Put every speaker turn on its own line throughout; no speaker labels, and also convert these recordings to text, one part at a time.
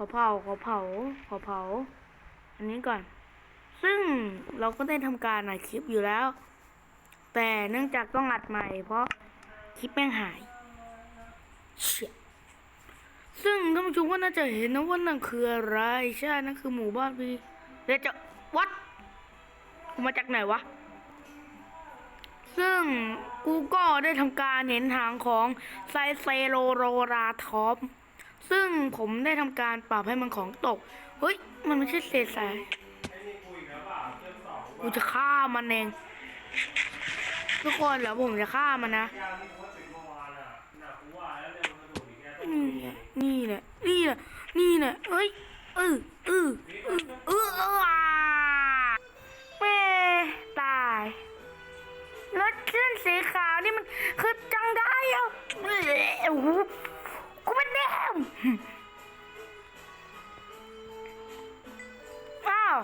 ขอเผาขอเผา ขอเผา อันนี้ก่อน ซึ่งเราก็ได้ทำการอัดคลิปอยู่แล้ว แต่เนื่องจากต้องอัดใหม่ เพราะคลิปแม่งหายเชี่ยซึ่งท่านผู้ชมก็น่าจะเห็นนะว่านั่นคืออะไรใช่นั่นคือหมู่บ้านพี่เดี๋ยวจะวัดกูมาจากไหนวะ ซึ่งกูก็ได้ทำการเห็นหางของไซเซโรโรราทอป ซึ่งผมได้ทำการปรับให้มันของตก เฮ้ย มันไม่ใช่เศษสายกูจะฆ่ามันเอง ทุกคนเหรอผมจะฆ่ามันนะ นี่แหละนี่แหละนี่แหละนี่แหละเอ้ยเออเออเออเออเอออ่าแม่ตายรถเส้นสีขาวนี่มันคือจังได้อะเอ้ยโอ้โห อ้าว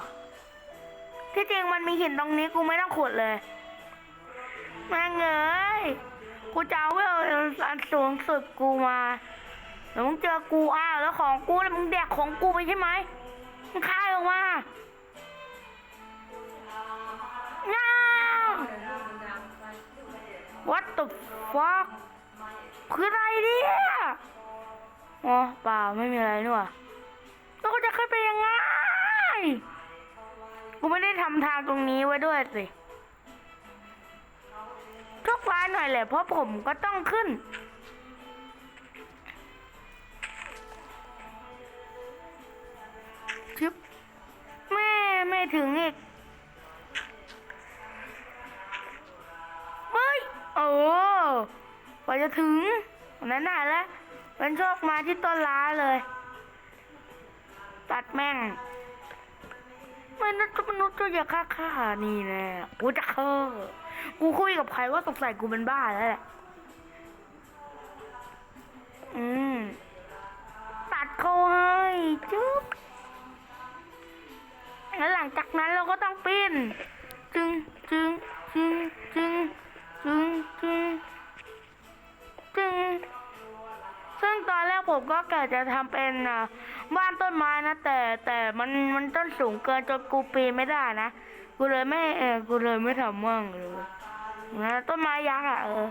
ที่จริงมันมีหินตรงนี้กูไม่ต้องขุดเลยแม่งเอ้ยกูจะเอาเวลอันสูงสุดกูมาเดี๋ยวมึงเจอกูอ้าวแล้วของกูแล้วมึงแดกของกูไปใช่ไหมมึงคายออกมาง้าว What the fuck คืออะไรเนี่ย อ๋อเปล่าไม่มีอะไรนี่หว่าแล้วกูจะขึ้นไปยังไง กูไม่ได้ทำทางตรงนี้ไว้ด้วยสิทุกร้าหน่อยแหละเพราะผมก็ต้องขึ้น ชึบแม่ไม่ถึงอีกเฮ้ย โอ้กว่าจะถึงนั้นน่ะแล้ว มันโชอบมาที่ต้นล้าเลย ตัดแม่งไม่นักมนุษย์ตัวอย่าฆ่าฆ่านี่แน่กูจะเคอกูคุยกับใครว่าสงสัยกูเป็นบ้าแล้วแหละ อืม ตัดเขาให้จุ๊บแล้วหลังจากนั้นเราก็ต้องปิ้น กผมก็กะจะทำเป็นอะบ้านต้นไม้นะแต่แต่มันมันต้นสูงเกินจนกูปีนไม่ได้นะกูเลยไม่เออกูเลยไม่ทำมั่งเลยนะต้นไม้ยักษ์อะเออ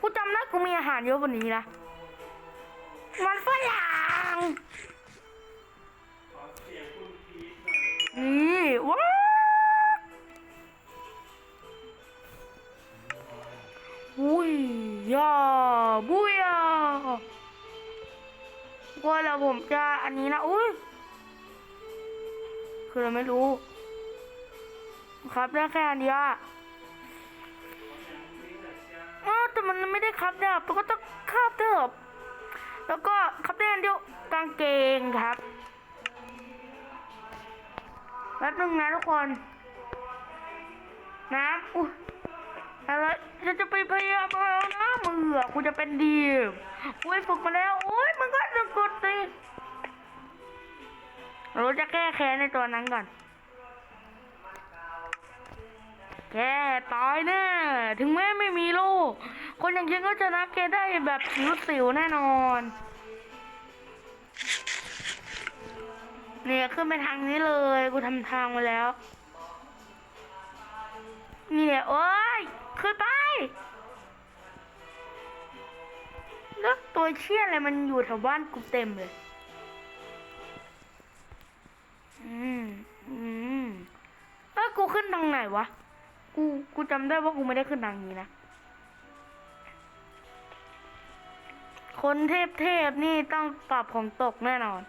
กูจำได้กูมีอาหารเยอะกว่านี้นะมันฝรั่งนี่ว้าวอุ้ยยาบุย ว่าแล้วผมจะอันนี้นะอุ้ยคือเราไม่รู้ ครับได้แค่อันเดียวอะอ้าวแต่มันไม่ได้ครับเด้อก็ต้องครับเด้อแล้วก็ครับได้อันเดียวกางเกงครับแป๊บนึงนะทุกคนน้ำอุ้ยอะไรฉันจะไปพยายามเอาน้ำมือกูจะเป็นดีกูไปฝึกมาแล้วโอ้ยมันก็ กดติเราจะแก้แค้นในตัวนั้นก่อน แกตายแน่ ถึงแม้ไม่มีลูก คนอย่างฉันก็ชนะแกได้แบบสิวๆแน่นอน เนี่ยขึ้นไปทางนี้เลย กูทำทางมาแล้ว นี่เนี่ยโอ้ย ขึ้นไป แล้วตัวเชี่ยอะไรมันอยู่แถวบ้านกูเต็มเลย อืม อืมเอ้ยกูขึ้นทางไหนวะ กู กูจำได้ว่ากูไม่ได้ขึ้นทางนี้นะ คนเทพเทพนี่ต้องปรับของตกแน่นอน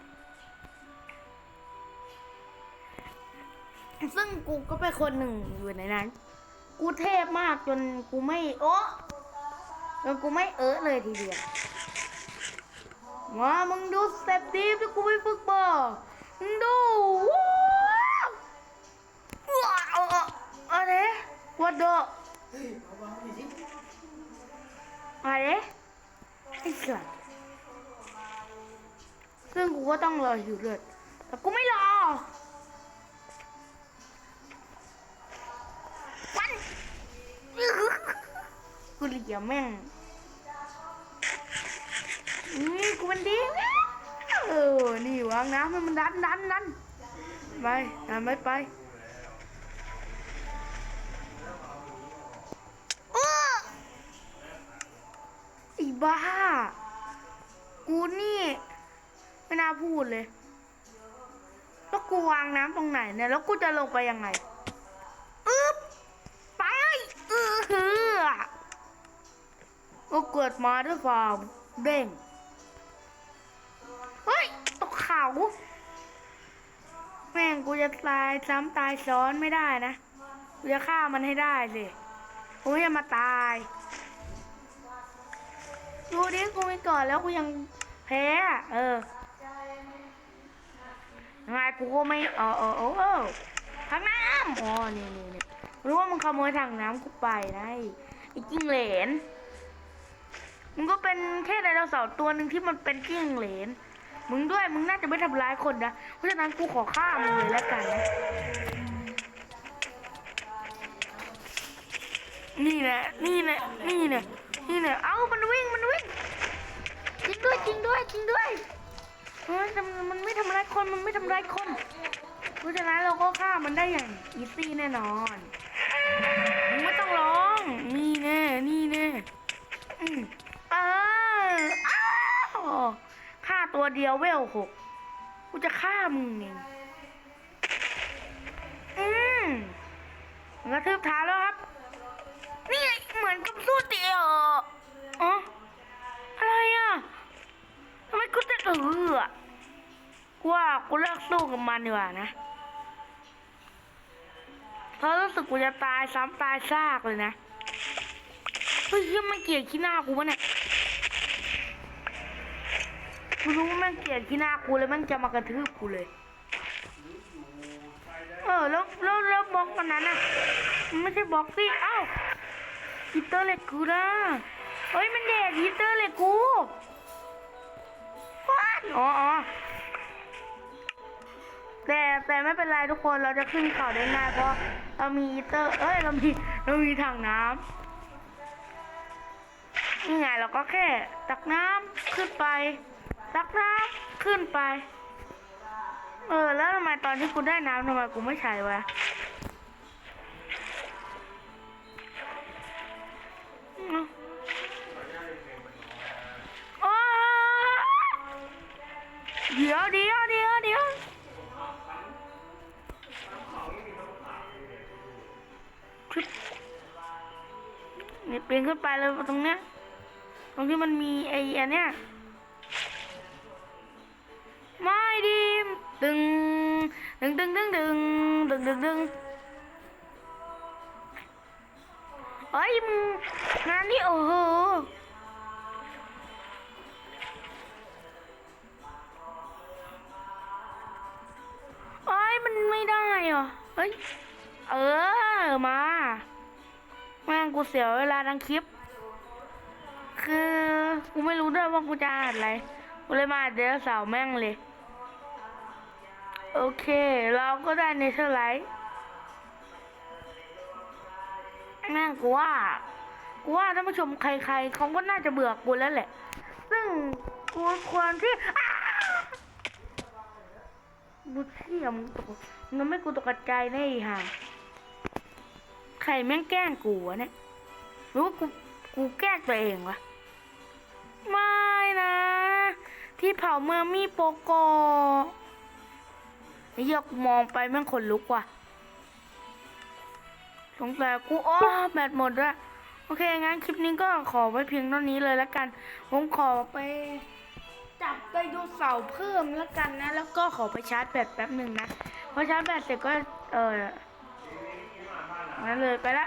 ซึ่งกูก็เป็นคนหนึ่งอยู่ในนั้น กูเทพมากจนกูไม่ โอ้จนกูไม่เออเลยทีเดียว มามึงดูสเต็ปดีที่กูไปฝึกบ่มึงดูว้าวว้าวอะไรวัดเดออะไรไอ้สัสซึ่งกูก็ต้องรออยู่เลยแต่กูไม่รอวันกูเหลียแม่ง นี่กูเป็นดีเออ นี่วางน้ำให้มันดันดันดันไปดันไปไปอ้อไอีบ้า กูนี่ ไม่น่าพูดเลย แล้วกูวางน้ำตรงไหนเนี่ย แล้วกูจะลงไปยังไงอึ๊บไปเออหือก็เกิดมาด้วยความเด้งาแม่งกูจะตายซ้ำตายซ้อนไม่ได้นะ กูจะฆ่ามันให้ได้สิกูไม่จะมาตาย ดูดิกูไม่ก่อนแล้วกูยังแพ้ เออยังไงกูก็ไม่เออเออเออเออถังน้ำอ๋อนี่นี่นี่รู้ว่ามึงขโมยถังน้ำกูไปนะไอ้จิ้งเหลนมึงก็เป็นแค่ไดโนเสาร์ตัวหนึ่งที่มันเป็นจิ้งเหลน มึงด้วยมึงน่าจะไม่ทำร้ายคนนะ เพราะฉะนั้นกูขอฆ่ามึงเลยแล้วกันนะนี่แหละนี่แหละนี่แหละนี่แหละเอ้ามันวิ่งมันวิ่งจริงด้วยจริงด้วยจริงด้วยเฮ้ยมันมันไม่ทำร้ายคนมันไม่ทำร้ายคน เพราะฉะนั้นเราก็ฆ่ามันได้อย่างอีซี่แน่นอน ฆ่าตัวเดียวเวลหกกูจะฆ่ามึงเองอืมกระทืบเท้าแล้วครับ นี่เหมือนกับสู้เตียวอ๋ออะไรอะทำไมกูจะเออกูว่ากูเลิกสู้กับมันดีกว่านะเพราะรู้สึกกูจะตายซ้ำตายซากเลยนะ เฮ้ยเหี้ยมันเกลียดขี้หน้ากูปะเนี่ย กูรู้ว่าแม่งเกลียดขี้หน้ากูเลยแม่งจะมากระทืบกูเลย เออแล้วแล้วแล้วบล็อกมันนั้นอะมันไม่ใช่บล็อกสิเอ้าฮีตเตอร์เหล็กกูนะเฮ้ยมันแดกฮีตเตอร์เหล็กกูว้านอ๋อแต่แต่ไม่เป็นไรทุกคนเราจะขึ้นเขาได้ง่ายเพราะเรามีฮีตเตอร์เอ้ยเรามีเรามีถังน้ำนี่ไงเราก็แค่ตักน้ำขึ้นไป ตักน้ำขึ้นไป เออ แล้วทำไมตอนที่กูได้น้ำทำไมกูไม่ใช้วะเดี๋ยวเดี๋ยวเดี๋ยวเดี๋ยวชึบนี่ปีนขึ้นไปเลยตรงเนี้ย ตรงที่มันมีไอ้อันเนี้ย ไม่ดีมดึงดึงดึงดึงดึงดึงดึงดึงเฮ้ยมึงงานนี้โอ้โหเอ้ยมันไม่ได้เหรอเฮ้ย เออ มาแม่งกูเสียเวลาทั้งคลิป คือ กูไม่รู้ด้วยว่ากูจะอ่านอะไร กูเลยมาอ่านเดสาวแม่งเลย โอเค เราก็ได้เนเธอร์ไลท์แม่งกูว่า กูว่าท่านผู้ชมใครๆเขาก็น่าจะเบื่อกูแล้วแหละ ซึ่งกูควรที่บุเชี่ยมตกมันทำให้กูตกใจแน่อีห่าใครแม่งแกล้งกูวะเนี่ยหรือว่ากูกูแกล้งตัวเองวะ ไม่นะ ที่เผาเมื่อมีโปโก ไอ้เหี้ยกูมองไปแม่งขนลุกว่ะสงสัยกูอ้อแบตหมดด้วโอเค งั้นคลิปนี้ก็ขอไว้เพียงเท่านี้เลยแล้วกัน ผมขอไปจับไปดูเสาเพิ่มแล้วกันนะ แล้วก็ขอไปชาร์จแบตแป๊บหนึ่งนะ พอชาร์จแบตเสร็จก็เอองั้นเลยไปละ